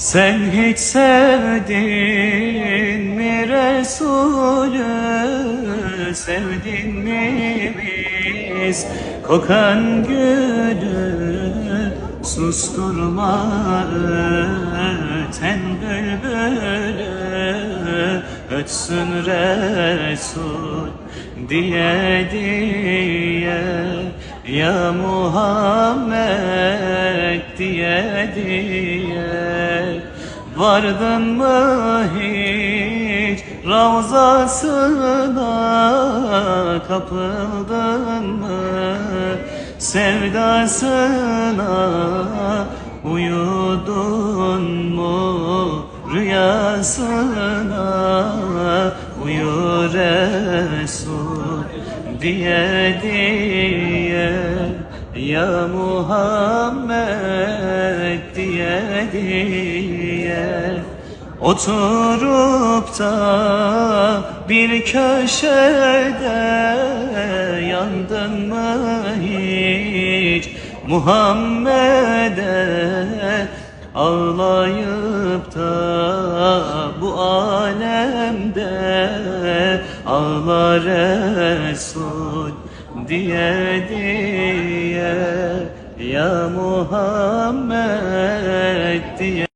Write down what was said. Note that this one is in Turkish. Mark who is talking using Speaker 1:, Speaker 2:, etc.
Speaker 1: Sen hiç sevdin mi Resulü? Sevdin mi biz? Kokan gülü Susturma öten bülbülü. Ötsün Resul diye diye Ya Muhammed diye diye. Vardın mı hiç Ravzasına? Kapıldın mı Sevdasına? Uyudun mu Rüyasına? Uyur Resul diye diye Ya Muhammed diye diye. Oturup da bir köşede yandın mı hiç? Muhammed'e ağlayıp da bu alemde ağlar Resul diye diye ya Muhammed diye